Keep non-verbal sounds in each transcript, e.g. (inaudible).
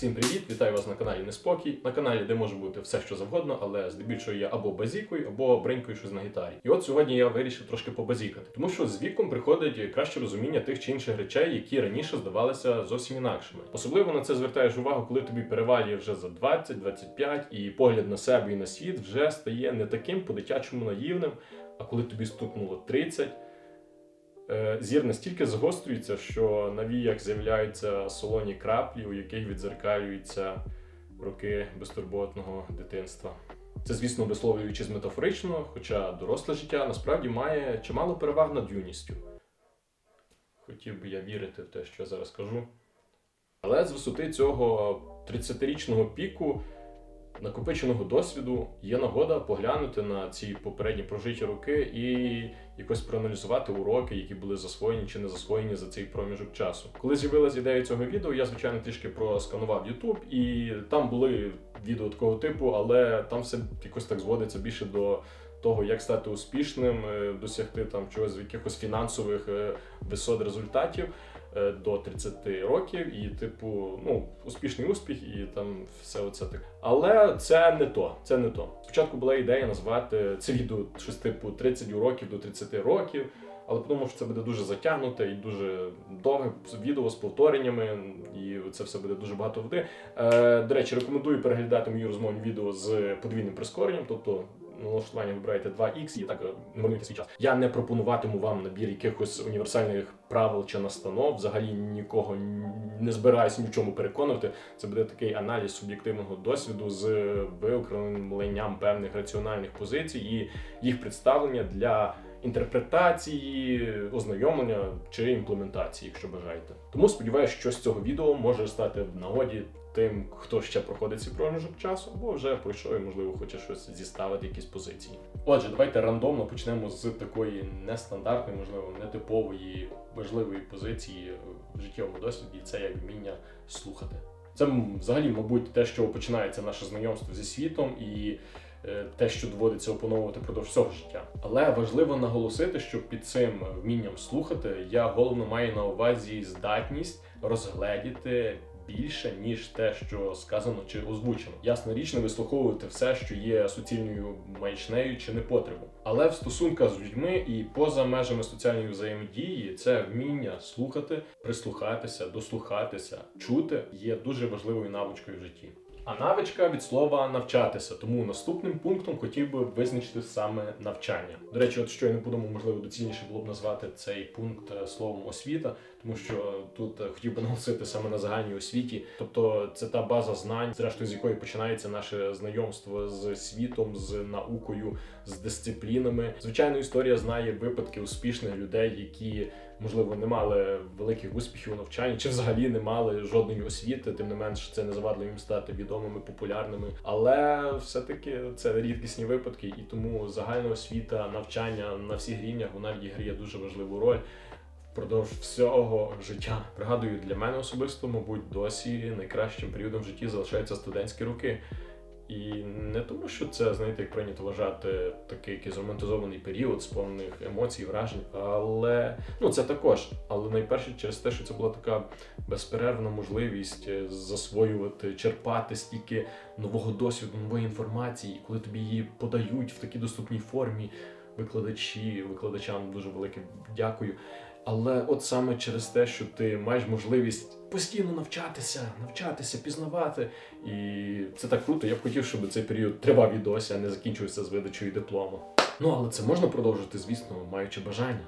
Всім привіт! Вітаю вас на каналі Неспокій. На каналі, де може бути все, що завгодно, але здебільшого я або базікою, або бренькою щось на гітарі. І от сьогодні я вирішив трошки побазікати, тому що з віком приходить краще розуміння тих чи інших речей, які раніше здавалися зовсім інакшими. Особливо на це звертаєш увагу, коли тобі перевалює вже за 20-25, і погляд на себе і на світ вже стає не таким по-дитячому наївним. А коли тобі стукнуло 30, Е, Зір настільки загострюється, що на віях з'являються солоні краплі, у яких відзеркалюються роки безтурботного дитинства. Це, звісно, висловлюючись метафорично, хоча доросле життя насправді має чимало переваг над юністю. Хотів би я вірити в те, що я зараз кажу. Але з висоти цього 30-річного піку накопиченого досвіду є нагода поглянути на ці попередні прожиті роки і якось проаналізувати уроки, які були засвоєні чи не засвоєні за цей проміжок часу. Коли з'явилась ідея цього відео, я звичайно трішки просканував YouTube, і там були відео такого типу, але там все якось так зводиться більше до. Того, як стати успішним, е, досягти там чогось якихось фінансових е, висот результатів до 30 років, і, типу, ну, успішний успіх, і там все оце так. Але це не то. Це не то. Спочатку була ідея назвати це відео щось типу 30 уроків до 30 років. Але подумав, що це буде дуже затягнуте і дуже довге відео з повтореннями, і це все буде дуже багато води. Е, до речі, рекомендую переглядати мої розмовні відео з подвійним прискоренням, тобто налаштування вибираєте 2х і так е, не свій час. Я не пропонуватиму вам набір якихось універсальних правил чи настанов. Взагалі нікого не збираюся ні в чому переконувати. Це буде такий аналіз суб'єктивного досвіду з виокремленням певних раціональних позицій і їх представлення для інтерпретації, ознайомлення чи імплементації, якщо бажаєте. Тому сподіваюся, що з цього відео може стати в нагоді тим, хто ще проходить цей проміжок часу, або вже пройшов і, можливо, хоче щось зіставити, якісь позиції. Отже, давайте рандомно почнемо з такої нестандартної, можливо, нетипової важливої позиції в життєвому досвіді. Це як вміння слухати. Це взагалі, мабуть, те, що починається наше знайомство зі світом і е, те, що доводиться опановувати продовж всього життя. Але важливо наголосити, що під цим вмінням слухати я головно маю на увазі здатність розгледіти більше, ніж те, що сказано чи озвучено. Ясна річ, не вислуховувати все, що є суцільною маячнею чи непотребом. Але в стосунках з людьми і поза межами соціальної взаємодії це вміння слухати, прислухатися, дослухатися, чути є дуже важливою навичкою в житті. А навичка від слова навчатися. Тому наступним пунктом хотів би визначити саме навчання. До речі, от що не подумав, можливо, доцільніше було б назвати цей пункт е, словом освіта, тому що тут е, хотів би наголосити саме на загальній освіті. Тобто це та база знань, зрештою з якої починається наше знайомство з світом, з наукою, з дисциплінами. Звичайно, історія знає випадки успішних людей, які можливо не мали великих успіхів у навчанні, чи взагалі не мали жодної освіти. Тим не менш, це не завадило їм стати відомими, популярними. Але все-таки це рідкісні випадки, і тому загальна освіта, навчання на всіх рівнях вона відіграє дуже важливу роль. Впродовж всього життя пригадую для мене особисто, мабуть, досі найкращим періодом в житті залишаються студентські роки. І не тому, що це, знаєте, як прийнято вважати такий якийсь романтизований період, сповнених емоцій, вражень, але ну це також. Але найперше через те, що це була така безперервна можливість е, засвоювати, черпати стільки нового досвіду, нової інформації, і коли тобі її подають в такій доступній формі. Викладачі, викладачам дуже велике дякую. Але от саме через те, що ти маєш можливість постійно навчатися, навчатися, пізнавати. І це так круто. Я б хотів, щоб цей період тривав і досі, а не закінчився з видачею диплому. Ну, але це можна продовжити, звісно, маючи бажання.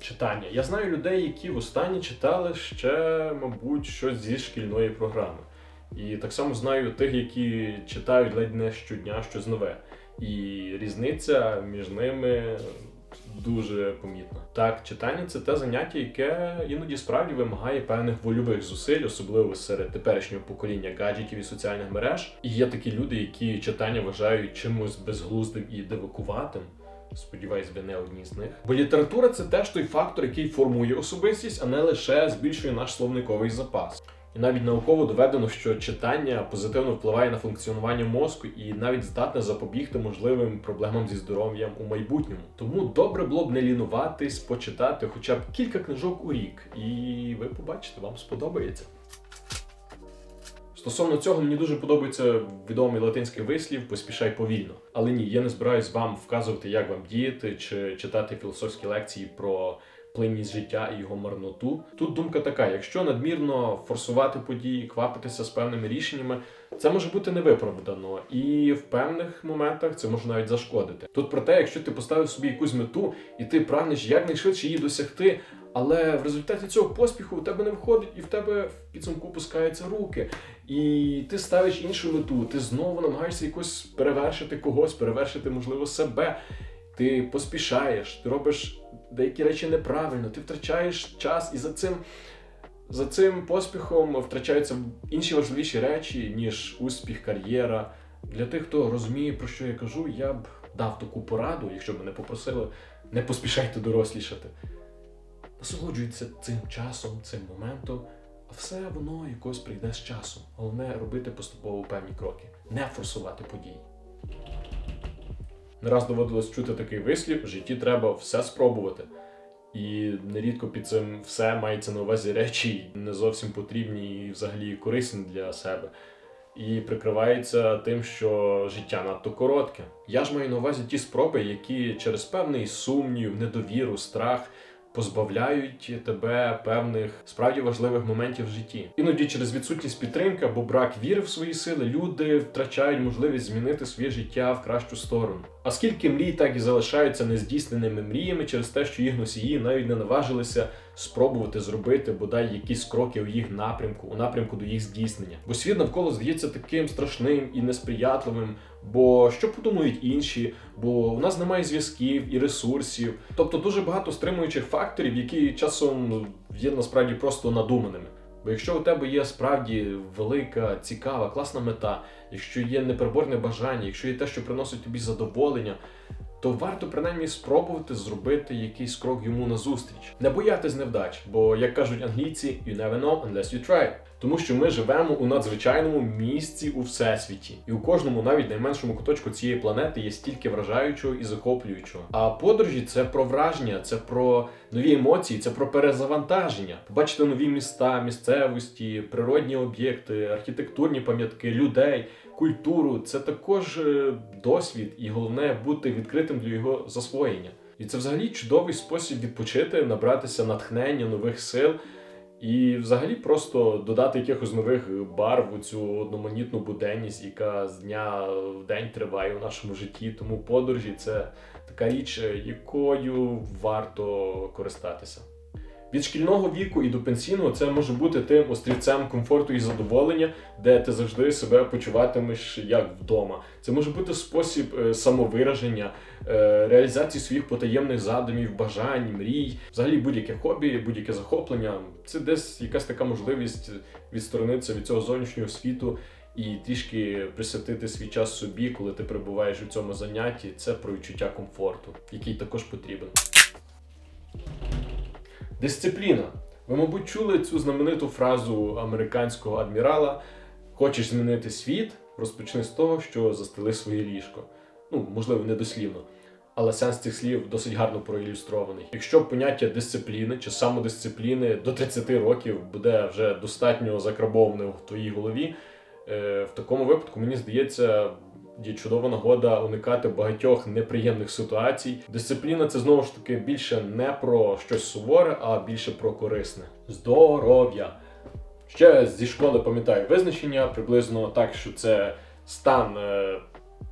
Читання. Я знаю людей, які востаннє читали ще, мабуть, щось зі шкільної програми. І так само знаю тих, які читають ледь не щодня щось нове. І різниця між ними дуже помітна. Так, читання це те заняття, яке іноді справді вимагає певних вольових зусиль, особливо серед теперішнього покоління гаджетів і соціальних мереж. І є такі люди, які читання вважають чимось безглуздим і дивакуватим. Сподіваюсь, ви не одні з них. Бо література це теж той фактор, який формує особистість, а не лише збільшує наш словниковий запас. І навіть науково доведено, що читання позитивно впливає на функціонування мозку і навіть здатне запобігти можливим проблемам зі здоров'ям у майбутньому. Тому добре було б не лінуватись, почитати хоча б кілька книжок у рік, і ви побачите, вам сподобається. Стосовно цього мені дуже подобається відомий латинський вислів поспішай повільно. Але ні, я не збираюсь вам вказувати, як вам діяти чи читати філософські лекції про плинність життя і його марноту. Тут думка така: якщо надмірно форсувати події, квапитися з певними рішеннями, це може бути невиправдано, і в певних моментах це може навіть зашкодити. Тут про те, якщо ти поставив собі якусь мету і ти прагнеш якнайшвидше її досягти. Але в результаті цього поспіху у тебе не виходить, і в тебе в підсумку пускаються руки. І ти ставиш іншу мету, ти знову намагаєшся якось перевершити когось, перевершити, можливо, себе. Ти поспішаєш, ти робиш деякі речі неправильно, ти втрачаєш час, і за цим, за цим поспіхом втрачаються інші важливіші речі, ніж успіх, кар'єра. Для тих, хто розуміє, про що я кажу, я б дав таку пораду, якщо б мене попросили, не поспішайте дорослішати. Насолоджуйтеся цим часом, цим моментом, а все воно якось прийде з часом. Головне робити поступово певні кроки, не форсувати події. Не раз доводилось чути такий вислів: в житті треба все спробувати. І нерідко під цим все мається на увазі речі не зовсім потрібні і взагалі корисні для себе. І прикривається тим, що життя надто коротке. Я ж маю на увазі ті спроби, які через певний сумнів, недовіру, страх позбавляють тебе певних справді важливих моментів в житті. Іноді через відсутність підтримки або брак віри в свої сили люди втрачають можливість змінити своє життя в кращу сторону. А скільки мрій так і залишаються нездійсненими мріями через те, що їх носії навіть не наважилися спробувати зробити бодай якісь кроки у їх напрямку, у напрямку до їх здійснення. Бо світ навколо здається таким страшним і несприятливим. Бо що подумають інші? Бо у нас немає зв'язків і ресурсів, тобто дуже багато стримуючих факторів, які часом є насправді просто надуманими. Бо якщо у тебе є справді велика, цікава, класна мета, якщо є непереборне бажання, якщо є те, що приносить тобі задоволення, то варто принаймні спробувати зробити якийсь крок йому назустріч. Не боятись невдач, бо як кажуть англійці, you never know unless you try. Тому що ми живемо у надзвичайному місці у всесвіті, і у кожному, навіть найменшому куточку цієї планети, є стільки вражаючого і захоплюючого. А подорожі це про враження, це про нові емоції, це про перезавантаження. Побачити нові міста, місцевості, природні об'єкти, архітектурні пам'ятки, людей, культуру це також е, досвід, і головне бути відкритим для його засвоєння. І це взагалі чудовий спосіб відпочити, набратися натхнення, нових сил. І взагалі просто додати якихось нових барв у цю одноманітну буденність, яка з дня в день триває у нашому житті. Тому подорожі це така річ, якою варто користатися. Від шкільного віку і до пенсійного це може бути тим острівцем комфорту і задоволення, де ти завжди себе почуватимеш як вдома. Це може бути спосіб е, самовираження, е, реалізації своїх потаємних задумів, бажань, мрій, взагалі будь-яке хобі, будь-яке захоплення. Це десь якась така можливість відсторонитися від цього зовнішнього світу. І трішки присвятити свій час собі, коли ти перебуваєш у цьому занятті, це про відчуття комфорту, який також потрібен. Дисципліна. Ви, мабуть, чули цю знамениту фразу американського адмірала: Хочеш змінити світ, розпочни з того, що застели своє ліжко. Ну, можливо, не дослівно. Але сенс цих слів досить гарно проілюстрований. Якщо поняття дисципліни чи самодисципліни до 30 років буде вже достатньо закрабоване в твоїй голові, е, в такому випадку, мені здається, є чудова нагода уникати багатьох неприємних ситуацій. Дисципліна це знову ж таки більше не про щось суворе, а більше про корисне. Здоров'я. Ще зі школи пам'ятаю визначення приблизно так, що це стан е,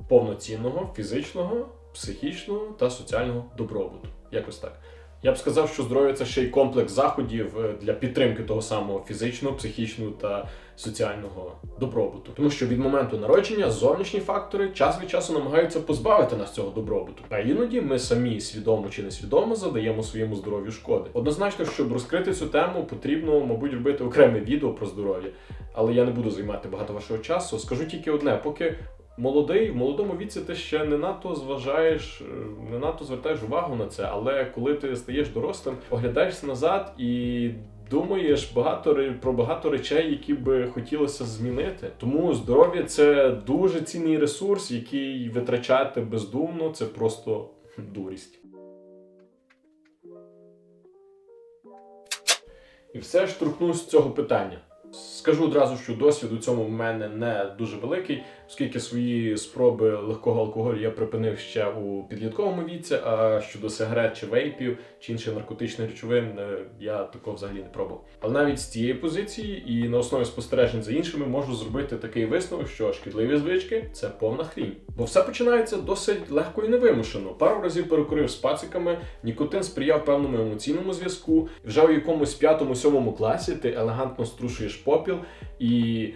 повноцінного, фізичного, психічного та соціального добробуту. Якось так. Я б сказав, що здоров'я це ще й комплекс заходів е, для підтримки того самого фізичного, психічного та соціального добробуту. Тому що від моменту народження зовнішні фактори час від часу намагаються позбавити нас цього добробуту. А іноді ми самі свідомо чи несвідомо задаємо своєму здоров'ю шкоди. Однозначно, щоб розкрити цю тему, потрібно, мабуть, робити окреме відео про здоров'я, але я не буду займати багато вашого часу. Скажу тільки одне, поки. Молодий, в молодому віці ти ще не надто зважаєш, е, не надто звертаєш увагу на це, але коли ти стаєш дорослим, оглядаєшся назад і думаєш багато про багато речей, які би хотілося змінити. Тому здоров'я це дуже цінний ресурс, який витрачати бездумно це просто дурість. І все ж торкнусь цього питання. Скажу одразу, що досвід у цьому в мене не дуже великий, оскільки свої спроби легкого алкоголю я припинив ще у підлітковому віці. А щодо сигарет чи вейпів чи інших наркотичних речовин, е, я такого взагалі не пробував. Але навіть з цієї позиції і на основі спостережень за іншими можу зробити такий висновок, що шкідливі звички це повна хрінь. Бо все починається досить легко і невимушено. Пару разів перекурив з пациками, нікотин сприяв певному емоційному зв'язку. Вже у якомусь п'ятому-сьомому класі ти елегантно струшуєш попіл і.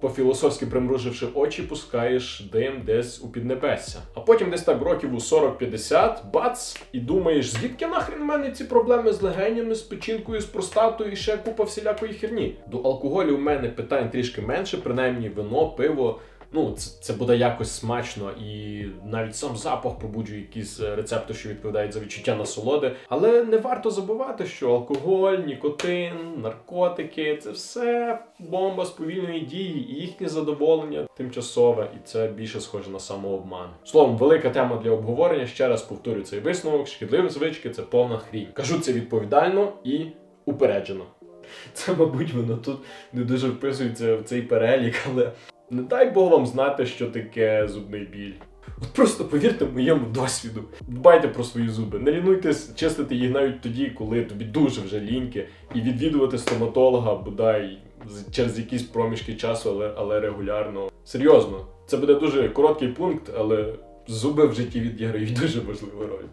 По-філософськи примруживши очі, пускаєш дим десь у піднебесся. А потім десь так років у 40-50, бац, і думаєш, звідки нахрен в мене ці проблеми з легенями, з печінкою, з простатою і ще купа всілякої херні. До алкоголю в мене питань трішки менше, принаймні вино, пиво. Ну, це, це буде якось смачно, і навіть сам запах побуджує якісь е, рецепти, що відповідають за відчуття насолоди. Але не варто забувати, що алкоголь, нікотин, наркотики це все бомба сповільної дії, і їхнє задоволення тимчасове, і це більше схоже на самообман. Словом, велика тема для обговорення. Ще раз повторю цей висновок: шкідливі звички це повна хрінь. Кажу це відповідально і упереджено. (laughs) Це, мабуть, воно тут не дуже вписується в цей перелік, але не дай Бог вам знати, що таке зубний біль. От просто повірте моєму досвіду. Дбайте про свої зуби. Не лінуйтесь чистити їх навіть тоді, коли тобі дуже вже ліньки, і відвідувати стоматолога, бодай через якісь проміжки часу, але, але регулярно. Серйозно, це буде дуже короткий пункт, але зуби в житті відіграють дуже важливу роль.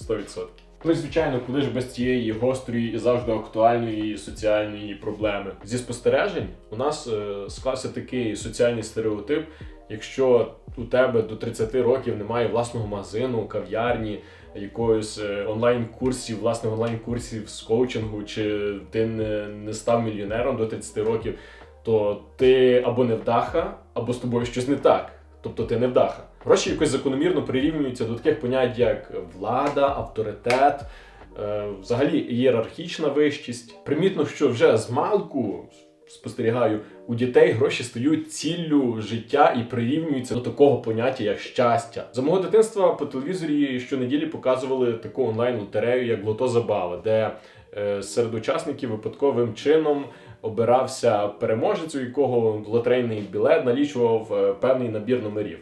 100%. Ну і звичайно, куди ж без цієї гострої і завжди актуальної соціальної проблеми. Зі спостережень у нас е, склався такий соціальний стереотип. Якщо у тебе до 30 років немає власного магазину, кав'ярні, якогось е, онлайн-курсів, власних онлайн-курсів з коучингу, чи ти не, не став мільйонером до 30 років, то ти або не вдаха, або з тобою щось не так. Тобто ти не вдаха. Гроші якось закономірно прирівнюються до таких понять, як влада, авторитет, е, взагалі ієрархічна вищість. Примітно, що вже з малку спостерігаю, у дітей гроші стають ціллю життя і прирівнюються до такого поняття, як щастя. За мого дитинства по телевізорі щонеділі показували таку онлайн-лотерею, як Лото Забава, де е, серед учасників випадковим чином обирався переможець, у якого лотерейний білет налічував е, певний набір номерів.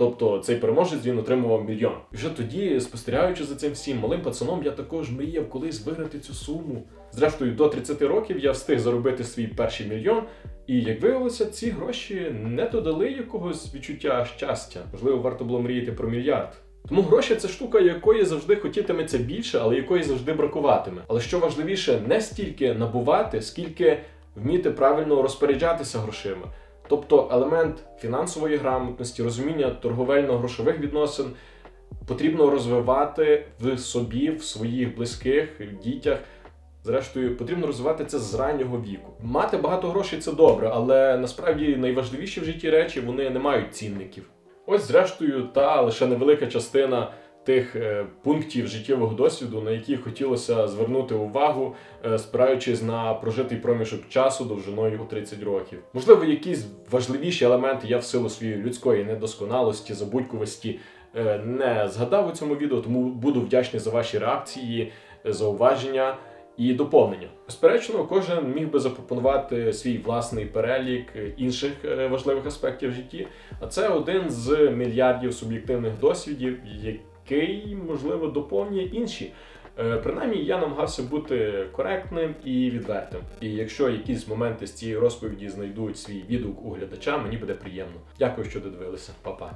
Тобто цей переможець він отримував мільйон. І вже тоді, спостерігаючи за цим всім малим пацаном, я також мріяв колись виграти цю суму. Зрештою, до 30 років я встиг заробити свій перший мільйон, і як виявилося, ці гроші не додали якогось відчуття щастя. Можливо, варто було мріяти про мільярд. Тому гроші це штука, якої завжди хотітиметься більше, але якої завжди бракуватиме. Але що важливіше, не стільки набувати, скільки вміти правильно розпоряджатися грошима. Тобто елемент фінансової грамотності, розуміння торговельно-грошових відносин потрібно розвивати в собі, в своїх близьких, в дітях. Зрештою, потрібно розвивати це з раннього віку. Мати багато грошей це добре, але насправді найважливіші в житті речі вони не мають цінників. Ось, зрештою, та лише невелика частина тих е, пунктів життєвого досвіду, на які хотілося звернути увагу, е, спираючись на прожитий проміжок часу довжиною у 30 років. Можливо, якісь важливіші елементи я в силу своєї людської недосконалості, забудькувості е, не згадав у цьому відео, тому буду вдячний за ваші реакції, зауваження. І доповнення. Безперечно, кожен міг би запропонувати свій власний перелік інших важливих аспектів в житті, а це один з мільярдів суб'єктивних досвідів, який, можливо, доповнює інші. Е, Принаймні, я намагався бути коректним і відвертим. І якщо якісь моменти з цієї розповіді знайдуть свій відгук у глядача, мені буде приємно. Дякую, що додивилися, Па-па.